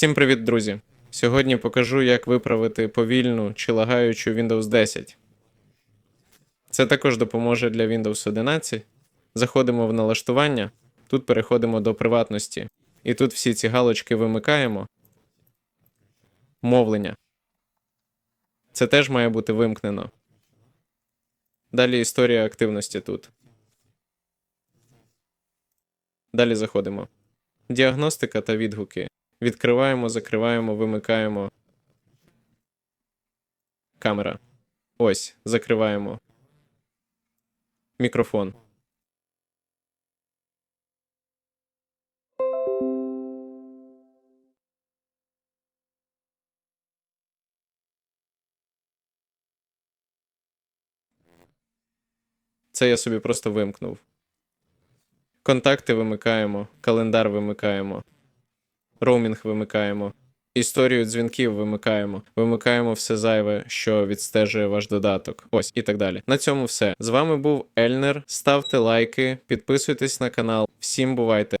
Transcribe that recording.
Всім привіт, друзі! Сьогодні покажу, як виправити повільну чи лагаючу Windows 10. Це також допоможе для Windows 11. Заходимо в налаштування, тут переходимо до приватності. І тут всі ці галочки вимикаємо. Мовлення. Це теж має бути вимкнено. Далі історія активності тут. Далі заходимо. Діагностика та відгуки. Відкриваємо, закриваємо, вимикаємо. Камера. Ось, закриваємо. Мікрофон. Це я собі просто вимкнув. Контакти вимикаємо, календар вимикаємо, роумінг вимикаємо, історію дзвінків вимикаємо, вимикаємо все зайве, що відстежує ваш додаток. Ось і так далі. На цьому все. З вами був Ельнер. Ставте лайки, підписуйтесь на канал. Всім бувайте!